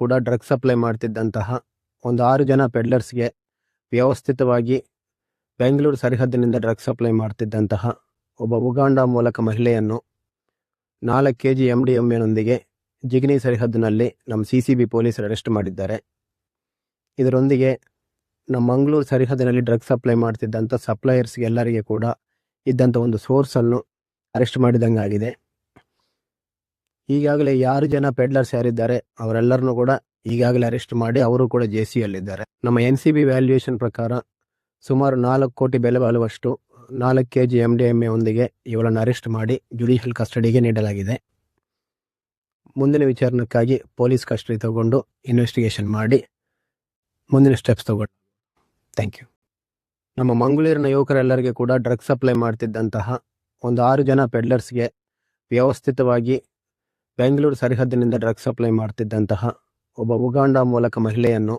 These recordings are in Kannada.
ಕೂಡ ಡ್ರಗ್ ಸಪ್ಲೈ ಮಾಡ್ತಿದ್ದಂತಹ ಒಂದು ಆರು ಜನ ಪೆಡ್ಲರ್ಸ್ಗೆ ವ್ಯವಸ್ಥಿತವಾಗಿ ಬೆಂಗಳೂರು ಸರಿಹದ್ದಿನಿಂದ ಡ್ರಗ್ ಸಪ್ಲೈ ಮಾಡ್ತಿದ್ದಂತಹ ಒಬ್ಬ ಉಗಾಂಡ ಮೂಲಕ ಮಹಿಳೆಯನ್ನು ನಾಲ್ಕು ಕೆ ಜಿ ಎಂ ಡಿ ಎಮ್ಮೆನೊಂದಿಗೆ ಜಿಗ್ನಿ ಸರಿಹದ್ದಿನಲ್ಲಿ ನಮ್ಮ ಸಿ ಸಿ ಬಿ ಪೊಲೀಸರು ಅರೆಸ್ಟ್ ಮಾಡಿದ್ದಾರೆ. ಇದರೊಂದಿಗೆ ನಮ್ಮ ಮಂಗಳೂರು ಸರಿಹದ್ದಿನಲ್ಲಿ ಡ್ರಗ್ ಸಪ್ಲೈ ಮಾಡ್ತಿದ್ದಂಥ ಸಪ್ಲೈಯರ್ಸ್ಗೆ ಎಲ್ಲರಿಗೆ ಕೂಡ ಇದ್ದಂಥ ಒಂದು ಸೋರ್ಸನ್ನು ಅರೆಸ್ಟ್ ಮಾಡಿದಂಗಾಗಿದೆ. ಈಗಾಗಲೇ ಯಾರು ಜನ ಪೆಡ್ಲರ್ಸ್ ಯಾರಿದ್ದಾರೆ, ಅವರೆಲ್ಲರನ್ನೂ ಕೂಡ ಈಗಾಗಲೇ ಅರೆಸ್ಟ್ ಮಾಡಿ ಅವರು ಕೂಡ ಜೆ ಸಿಯಲ್ಲಿದ್ದಾರೆ. ನಮ್ಮ ಎನ್ ಸಿ ಬಿ ವ್ಯಾಲ್ಯೂಯೇಷನ್ ಪ್ರಕಾರ ಸುಮಾರು ನಾಲ್ಕು ಕೋಟಿ ಬೆಲೆ ಬಾಳುವಷ್ಟು ನಾಲ್ಕು K G M D M ಒಂದಿಗೆ ಇವಳನ್ನು ಅರೆಸ್ಟ್ ಮಾಡಿ ಜುಡಿಷಿಯಲ್ ಕಸ್ಟಡಿಗೆ ನೀಡಲಾಗಿದೆ. ಮುಂದಿನ ವಿಚಾರಣಕ್ಕಾಗಿ ಪೊಲೀಸ್ ಕಸ್ಟಡಿ ತಗೊಂಡು ಇನ್ವೆಸ್ಟಿಗೇಷನ್ ಮಾಡಿ ಮುಂದಿನ ಸ್ಟೆಪ್ಸ್ ತಗೊಂಡು. ಥ್ಯಾಂಕ್ ಯು ನಮ್ಮ ಮಂಗಳೂರಿನ ಯುವಕರೆಲ್ಲರಿಗೆ ಕೂಡ ಡ್ರಗ್ಸ್ ಸಪ್ಲೈ ಮಾಡ್ತಿದ್ದಂತಹ ಒಂದು ಆರು ಜನ ಪೆಡ್ಲರ್ಸ್ಗೆ ವ್ಯವಸ್ಥಿತವಾಗಿ ಬೆಂಗಳೂರು ಸರಿಹದ್ದಿನಿಂದ ಡ್ರಗ್ಸ್ ಸಪ್ಲೈ ಮಾಡ್ತಿದ್ದಂತಹ ಒಬ್ಬ ಉಗಾಂಡ ಮೂಲಕ ಮಹಿಳೆಯನ್ನು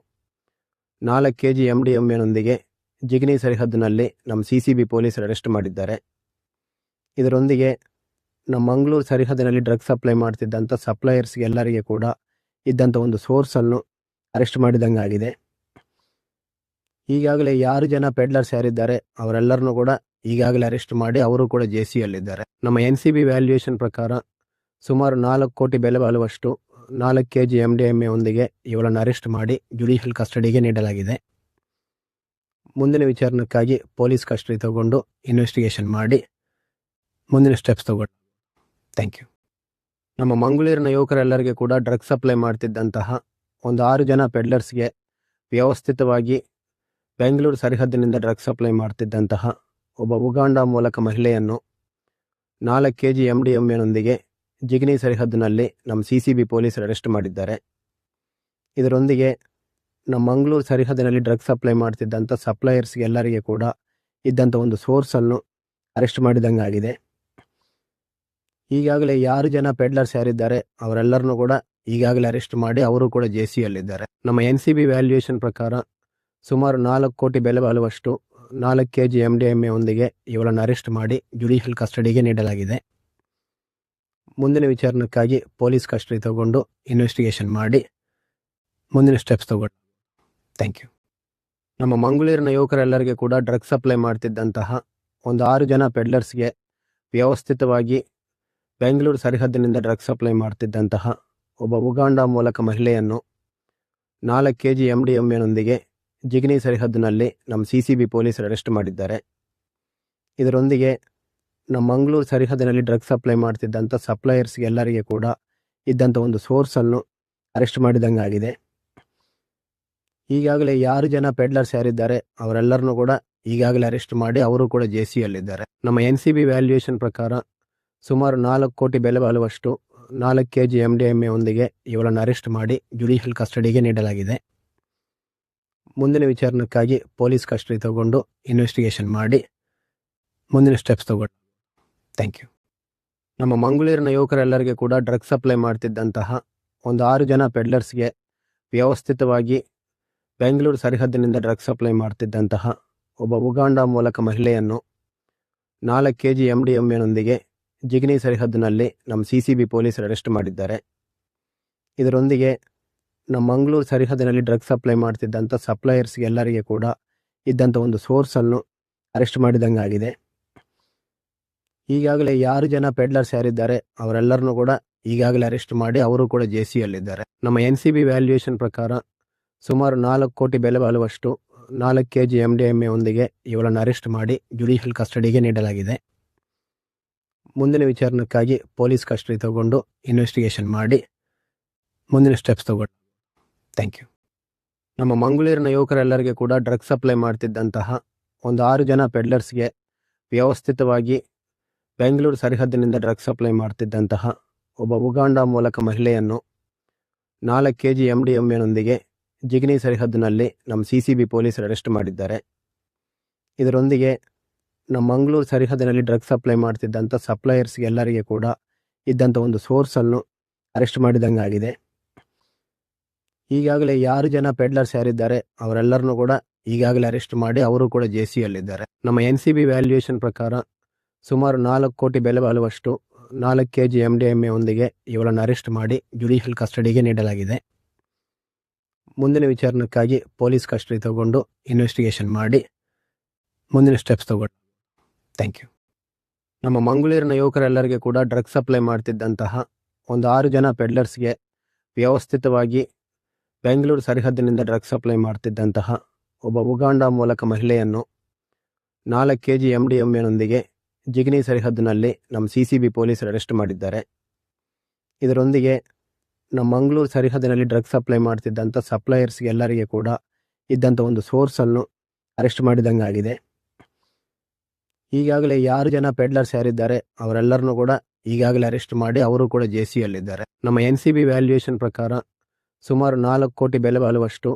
ನಾಲ್ಕು ಕೆ ಜಿ ಎಂ ಡಿ ಎಮ್ಮೆನೊಂದಿಗೆ ಜಿಗಣಿ ಸರಿಹದ್ದಿನಲ್ಲಿ ನಮ್ಮ ಸಿ ಸಿ ಬಿ ಪೊಲೀಸರು ಅರೆಸ್ಟ್ ಮಾಡಿದ್ದಾರೆ. ಇದರೊಂದಿಗೆ ನಮ್ಮ ಮಂಗಳೂರು ಸರಿಹದ್ದಿನಲ್ಲಿ ಡ್ರಗ್ಸ್ ಸಪ್ಲೈ ಮಾಡ್ತಿದ್ದಂಥ ಸಪ್ಲೈಯರ್ಸ್ಗೆ ಎಲ್ಲರಿಗೆ ಕೂಡ ಇದ್ದಂಥ ಒಂದು ಸೋರ್ಸನ್ನು ಅರೆಸ್ಟ್ ಮಾಡಿದಂಗೆ ಆಗಿದೆ ಈಗಾಗಲೇ ಯಾರು ಜನ ಪೆಡ್ಲರ್ಸ್ ಯಾರಿದ್ದಾರೆ ಅವರೆಲ್ಲರನ್ನೂ ಕೂಡ ಈಗಾಗಲೇ ಅರೆಸ್ಟ್ ಮಾಡಿ ಅವರು ಕೂಡ ಜೆ ಸಿಯಲ್ಲಿದ್ದಾರೆ. ನಮ್ಮ ಎನ್ ಸಿ ಬಿ ವ್ಯಾಲ್ಯೂಯೇಷನ್ ಪ್ರಕಾರ ಸುಮಾರು ನಾಲ್ಕು ಕೋಟಿ ಬೆಲೆ ಬಾಳುವಷ್ಟು ನಾಲ್ಕು K G M D M ಒಂದಿಗೆ ಇವಳನ್ನು ಅರೆಸ್ಟ್ ಮಾಡಿ ಜುಡಿಷಿಯಲ್ ಕಸ್ಟಡಿಗೆ ನೀಡಲಾಗಿದೆ. ಮುಂದಿನ ವಿಚಾರಣಕ್ಕಾಗಿ ಪೊಲೀಸ್ ಕಸ್ಟಡಿ ತಗೊಂಡು ಇನ್ವೆಸ್ಟಿಗೇಷನ್ ಮಾಡಿ ಮುಂದಿನ ಸ್ಟೆಪ್ಸ್ ತಗೊಂಡು. ಥ್ಯಾಂಕ್ ಯು ನಮ್ಮ ಮಂಗಳೂರಿನ ಯುವಕರೆಲ್ಲರಿಗೆ ಕೂಡ ಡ್ರಗ್ಸ್ ಸಪ್ಲೈ ಮಾಡ್ತಿದ್ದಂತಹ ಒಂದು ಆರು ಜನ ಪೆಡ್ಲರ್ಸ್ಗೆ ವ್ಯವಸ್ಥಿತವಾಗಿ ಬೆಂಗಳೂರು ಸರಿಹದ್ದಿನಿಂದ ಡ್ರಗ್ಸ್ ಸಪ್ಲೈ ಮಾಡ್ತಿದ್ದಂತಹ ಒಬ್ಬ ಉಗಾಂಡ ಮೂಲಕ ಮಹಿಳೆಯನ್ನು ನಾಲ್ಕು ಕೆ ಜಿ ಎಂ ಡಿ ಎಮ್ಮೆನೊಂದಿಗೆ ಜಿಗಣಿ ಸರಿಹದ್ದಿನಲ್ಲಿ ನಮ್ಮ ಸಿ ಸಿ ಬಿ ಪೊಲೀಸರು ಅರೆಸ್ಟ್ ಮಾಡಿದ್ದಾರೆ. ಇದರೊಂದಿಗೆ ನಮ್ಮ ಮಂಗಳೂರು ಸರಿಹದ್ದಿನಲ್ಲಿ ಡ್ರಗ್ಸ್ ಸಪ್ಲೈ ಮಾಡ್ತಿದ್ದಂಥ ಸಪ್ಲೈಯರ್ಸ್ಗೆ ಎಲ್ಲರಿಗೆ ಕೂಡ ಇದ್ದಂಥ ಒಂದು ಸೋರ್ಸನ್ನು ಅರೆಸ್ಟ್ ಮಾಡಿದಂಗೆ ಆಗಿದೆ ಈಗಾಗಲೇ ಯಾರು ಜನ ಪೆಡ್ಲರ್ಸ್ ಯಾರಿದ್ದಾರೆ ಅವರೆಲ್ಲರನ್ನೂ ಕೂಡ ಈಗಾಗಲೇ ಅರೆಸ್ಟ್ ಮಾಡಿ ಅವರು ಕೂಡ ಜೆ ಸಿಯಲ್ಲಿದ್ದಾರೆ ನಮ್ಮ ಎನ್ ಸಿ ಬಿ ವ್ಯಾಲ್ಯೂಯೇಷನ್ ಪ್ರಕಾರ ಸುಮಾರು ನಾಲ್ಕು ಕೋಟಿ ಬೆಲೆ ಬಾಳುವಷ್ಟು ನಾಲ್ಕು K G M D M A ಒಂದಿಗೆ ಇವಳನ್ನು ಅರೆಸ್ಟ್ ಮಾಡಿ ಜುಡಿಷಿಯಲ್ ಕಸ್ಟಡಿಗೆ ನೀಡಲಾಗಿದೆ. ಮುಂದಿನ ವಿಚಾರಣಕ್ಕಾಗಿ ಪೊಲೀಸ್ ಕಸ್ಟಡಿ ತಗೊಂಡು ಇನ್ವೆಸ್ಟಿಗೇಷನ್ ಮಾಡಿ ಮುಂದಿನ ಸ್ಟೆಪ್ಸ್ ತಗೊಂಡು. ಥ್ಯಾಂಕ್ ಯು ನಮ್ಮ ಮಂಗಳೂರಿನ ಯುವಕರೆಲ್ಲರಿಗೆ ಕೂಡ ಡ್ರಗ್ಸ್ ಸಪ್ಲೈ ಮಾಡ್ತಿದ್ದಂತಹ ಒಂದು ಆರು ಜನ ಪೆಡ್ಲರ್ಸ್ಗೆ ವ್ಯವಸ್ಥಿತವಾಗಿ ಬೆಂಗಳೂರು ಸರಿಹದ್ದಿನಿಂದ ಡ್ರಗ್ಸ್ ಸಪ್ಲೈ ಮಾಡ್ತಿದ್ದಂತಹ ಒಬ್ಬ ಉಗಾಂಡ ಮೂಲಕ ಮಹಿಳೆಯನ್ನು ನಾಲ್ಕು ಕೆ ಜಿ ಎಂ ಡಿ ಎಮ್ಮೆನೊಂದಿಗೆ ಜಿಗ್ನಿ ಸರಿಹದ್ದಿನಲ್ಲಿ ನಮ್ಮ ಸಿ ಸಿ ಬಿ ಪೊಲೀಸರು ಅರೆಸ್ಟ್ ಮಾಡಿದ್ದಾರೆ. ಇದರೊಂದಿಗೆ ನಮ್ಮ ಮಂಗಳೂರು ಸರಿಹದ್ದಿನಲ್ಲಿ ಡ್ರಗ್ಸ್ ಸಪ್ಲೈ ಮಾಡ್ತಿದ್ದಂಥ ಸಪ್ಲೈಯರ್ಸ್ಗೆ ಎಲ್ಲರಿಗೆ ಕೂಡ ಇದ್ದಂಥ ಒಂದು ಸೋರ್ಸನ್ನು ಅರೆಸ್ಟ್ ಮಾಡಿದಂಗೆ ಆಗಿದೆ ಈಗಾಗಲೇ ಯಾರು ಜನ ಪೆಡ್ಲರ್ಸ್ ಯಾರಿದ್ದಾರೆ, ಅವರೆಲ್ಲರನ್ನೂ ಕೂಡ ಈಗಾಗಲೇ ಅರೆಸ್ಟ್ ಮಾಡಿ ಅವರು ಕೂಡ ಜೆ ಸಿಯಲ್ಲಿದ್ದಾರೆ. ನಮ್ಮ ಎನ್ ಸಿ ಬಿ ವ್ಯಾಲ್ಯೂಯೇಷನ್ ಪ್ರಕಾರ ಸುಮಾರು ನಾಲ್ಕು ಕೋಟಿ ಬೆಲೆ ಬಾಳುವಷ್ಟು ನಾಲ್ಕು K G M D M ಒಂದಿಗೆ ಇವಳನ್ನು ಅರೆಸ್ಟ್ ಮಾಡಿ ಜುಡಿಷಿಯಲ್ ಕಸ್ಟಡಿಗೆ ನೀಡಲಾಗಿದೆ. ಮುಂದಿನ ವಿಚಾರಣಕ್ಕಾಗಿ ಪೊಲೀಸ್ ಕಸ್ಟಡಿ ತಗೊಂಡು ಇನ್ವೆಸ್ಟಿಗೇಷನ್ ಮಾಡಿ ಮುಂದಿನ ಸ್ಟೆಪ್ಸ್ ತಗೊಂಡು ಥ್ಯಾಂಕ್ ಯು ನಮ್ಮ ಮಂಗಳೂರಿನ ಯುವಕರೆಲ್ಲರಿಗೆ ಕೂಡ ಡ್ರಗ್ ಸಪ್ಲೈ ಮಾಡ್ತಿದ್ದಂತಹ ಒಂದು ಆರು ಜನ ಪೆಡ್ಲರ್ಸ್ಗೆ ವ್ಯವಸ್ಥಿತವಾಗಿ ಬೆಂಗಳೂರು ಸರಿಹದ್ದಿನಿಂದ ಡ್ರಗ್ ಸಪ್ಲೈ ಮಾಡ್ತಿದ್ದಂತಹ ಒಬ್ಬ ಉಗಾಂಡ ಮೂಲಕ ಮಹಿಳೆಯನ್ನು ನಾಲ್ಕು ಕೆ ಜಿ ಎಂ ಡಿ ಎಮ್ಮೆನೊಂದಿಗೆ ಜಿಗಣಿ ಸರಿಹದ್ದಿನಲ್ಲಿ ನಮ್ಮ ಸಿ ಸಿ ಬಿ ಪೊಲೀಸರು ಅರೆಸ್ಟ್ ಮಾಡಿದ್ದಾರೆ. ಇದರೊಂದಿಗೆ ನಮ್ಮ ಮಂಗಳೂರು ಸರಿಹದ್ದಿನಲ್ಲಿ ಡ್ರಗ್ ಸಪ್ಲೈ ಮಾಡ್ತಿದ್ದಂಥ ಸಪ್ಲೈಯರ್ಸ್ಗೆ ಎಲ್ಲರಿಗೆ ಕೂಡ ಇದ್ದಂಥ ಒಂದು ಸೋರ್ಸನ್ನು ಅರೆಸ್ಟ್ ಮಾಡಿದಂಗಾಗಿದೆ. ಈಗಾಗಲೇ ಯಾರು ಜನ ಪೆಡ್ಲರ್ಸ್ ಯಾರಿದ್ದಾರೆ, ಅವರೆಲ್ಲರನ್ನೂ ಕೂಡ ಈಗಾಗಲೇ ಅರೆಸ್ಟ್ ಮಾಡಿ ಅವರು ಕೂಡ ಜೆ ಸಿಯಲ್ಲಿದ್ದಾರೆ. ನಮ್ಮ ಎನ್ ಸಿ ಬಿ ವ್ಯಾಲ್ಯೂಯೇಷನ್ ಪ್ರಕಾರ ಸುಮಾರು ನಾಲ್ಕು ಕೋಟಿ ಬೆಲೆ ಬಾಳುವಷ್ಟು ನಾಲ್ಕು K G M D M ಒಂದಿಗೆ ಇವಳನ್ನು ಅರೆಸ್ಟ್ ಮಾಡಿ ಜುಡಿಷಿಯಲ್ ಕಸ್ಟಡಿಗೆ ನೀಡಲಾಗಿದೆ. ಮುಂದಿನ ವಿಚಾರಣಕ್ಕಾಗಿ ಪೊಲೀಸ್ ಕಸ್ಟಡಿ ತಗೊಂಡು ಇನ್ವೆಸ್ಟಿಗೇಷನ್ ಮಾಡಿ ಮುಂದಿನ ಸ್ಟೆಪ್ಸ್ ತಗೊಂಡು. ಥ್ಯಾಂಕ್ ಯು ನಮ್ಮ ಮಂಗಳೂರಿನ ಯುವಕರೆಲ್ಲರಿಗೆ ಕೂಡ ಡ್ರಗ್ಸ್ ಸಪ್ಲೈ ಮಾಡ್ತಿದ್ದಂತಹ ಒಂದು ಆರು ಜನ ಪೆಡ್ಲರ್ಸ್ಗೆ ವ್ಯವಸ್ಥಿತವಾಗಿ ಬೆಂಗಳೂರು ಸರಿಹದ್ದಿನಿಂದ ಡ್ರಗ್ಸ್ ಸಪ್ಲೈ ಮಾಡ್ತಿದ್ದಂತಹ ಒಬ್ಬ ಉಗಾಂಡ ಮೂಲಕ ಮಹಿಳೆಯನ್ನು ನಾಲ್ಕು ಕೆ ಜಿ ಎಂ ಡಿ ಎಮ್ಮೆನೊಂದಿಗೆ ಜಿಗ್ನಿ ಸರಿಹದ್ದಿನಲ್ಲಿ ನಮ್ಮ ಸಿ ಸಿ ಬಿ ಪೊಲೀಸರು ಅರೆಸ್ಟ್ ಮಾಡಿದ್ದಾರೆ. ಇದರೊಂದಿಗೆ ನಮ್ಮ ಮಂಗಳೂರು ಸರಿಹದ್ದಿನಲ್ಲಿ ಡ್ರಗ್ಸ್ ಸಪ್ಲೈ ಮಾಡ್ತಿದ್ದಂಥ ಸಪ್ಲೈಯರ್ಸ್ಗೆ ಎಲ್ಲರಿಗೆ ಕೂಡ ಇದ್ದಂಥ ಒಂದು ಸೋರ್ಸನ್ನು ಅರೆಸ್ಟ್ ಮಾಡಿದಂಗೆ ಆಗಿದೆ ಈಗಾಗಲೇ ಯಾರು ಜನ ಪೆಡ್ಲರ್ಸ್ ಯಾರಿದ್ದಾರೆ ಅವರೆಲ್ಲರನ್ನೂ ಕೂಡ ಈಗಾಗಲೇ ಅರೆಸ್ಟ್ ಮಾಡಿ ಅವರು ಕೂಡ ಜೆ ಸಿಯಲ್ಲಿದ್ದಾರೆ. ನಮ್ಮ ಎನ್ ಸಿ ಬಿ ವ್ಯಾಲ್ಯೂಯೇಷನ್ ಪ್ರಕಾರ ಸುಮಾರು ನಾಲ್ಕು ಕೋಟಿ ಬೆಲೆ ಬಾಳುವಷ್ಟು ನಾಲ್ಕು K G M D M ಒಂದಿಗೆ ಇವಳನ್ನು ಅರೆಸ್ಟ್ ಮಾಡಿ ಜುಡಿಷಿಯಲ್ ಕಸ್ಟಡಿಗೆ ನೀಡಲಾಗಿದೆ. ಮುಂದಿನ ವಿಚಾರಣಕ್ಕಾಗಿ ಪೊಲೀಸ್ ಕಸ್ಟಡಿ ತಗೊಂಡು ಇನ್ವೆಸ್ಟಿಗೇಷನ್ ಮಾಡಿ ಮುಂದಿನ ಸ್ಟೆಪ್ಸ್ ತಗೊಂಡು. ಥ್ಯಾಂಕ್ ಯು ನಮ್ಮ ಮಂಗಳೂರಿನ ಯುವಕರೆಲ್ಲರಿಗೆ ಕೂಡ ಡ್ರಗ್ಸ್ ಸಪ್ಲೈ ಮಾಡ್ತಿದ್ದಂತಹ ಒಂದು ಆರು ಜನ ಪೆಡ್ಲರ್ಸ್ಗೆ ವ್ಯವಸ್ಥಿತವಾಗಿ ಬೆಂಗಳೂರು ಸರಿಹದ್ದಿನಿಂದ ಡ್ರಗ್ಸ್ ಸಪ್ಲೈ ಮಾಡ್ತಿದ್ದಂತಹ ಒಬ್ಬ ಉಗಾಂಡ ಮೂಲಕ ಮಹಿಳೆಯನ್ನು ನಾಲ್ಕು K G M D M ಎನೊಂದಿಗೆ Jigani ಸರಿಹದ್ದಿನಲ್ಲಿ ನಮ್ಮ ಸಿ ಸಿ ಬಿ ಪೊಲೀಸರು ಅರೆಸ್ಟ್ ಮಾಡಿದ್ದಾರೆ. ಇದರೊಂದಿಗೆ ನಮ್ಮ ಮಂಗಳೂರು ಸರಿಹದ್ದಿನಲ್ಲಿ ಡ್ರಗ್ ಸಪ್ಲೈ ಮಾಡ್ತಿದ್ದಂಥ ಸಪ್ಲೈಯರ್ಸ್ಗೆಲ್ಲರಿಗೆ ಕೂಡ ಇದ್ದಂಥ ಒಂದು ಸೋರ್ಸನ್ನು ಅರೆಸ್ಟ್ ಮಾಡಿದಂಗೆ ಆಗಿದೆ ಈಗಾಗಲೇ ಯಾರು ಜನ ಪೆಡ್ಲರ್ಸ್ ಯಾರಿದ್ದಾರೆ ಅವರೆಲ್ಲರನ್ನೂ ಕೂಡ ಈಗಾಗಲೇ ಅರೆಸ್ಟ್ ಮಾಡಿ ಅವರು ಕೂಡ ಜೆ ಸಿಯಲ್ಲಿದ್ದಾರೆ. ನಮ್ಮ ಎನ್ ಸಿ ಬಿ ವ್ಯಾಲ್ಯೂಯೇಷನ್ ಪ್ರಕಾರ ಸುಮಾರು ನಾಲ್ಕು ಕೋಟಿ ಬೆಲೆ ಬಾಳುವಷ್ಟು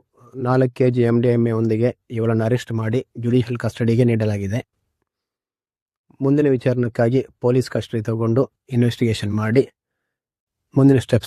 ನಾಲ್ಕು K G M D M A ಒಂದಿಗೆ ಇವಳನ್ನು ಅರೆಸ್ಟ್ ಮಾಡಿ ಜುಡಿಷಿಯಲ್ ಕಸ್ಟಡಿಗೆ ನೀಡಲಾಗಿದೆ. ಮುಂದಿನ ವಿಚಾರಣಕ್ಕಾಗಿ ಪೊಲೀಸ್ ಕಸ್ಟಡಿ ತಗೊಂಡು ಇನ್ವೆಸ್ಟಿಗೇಷನ್ ಮಾಡಿ. ಮುಂದಿನ ಸ್ಟೆಪ್ಸ್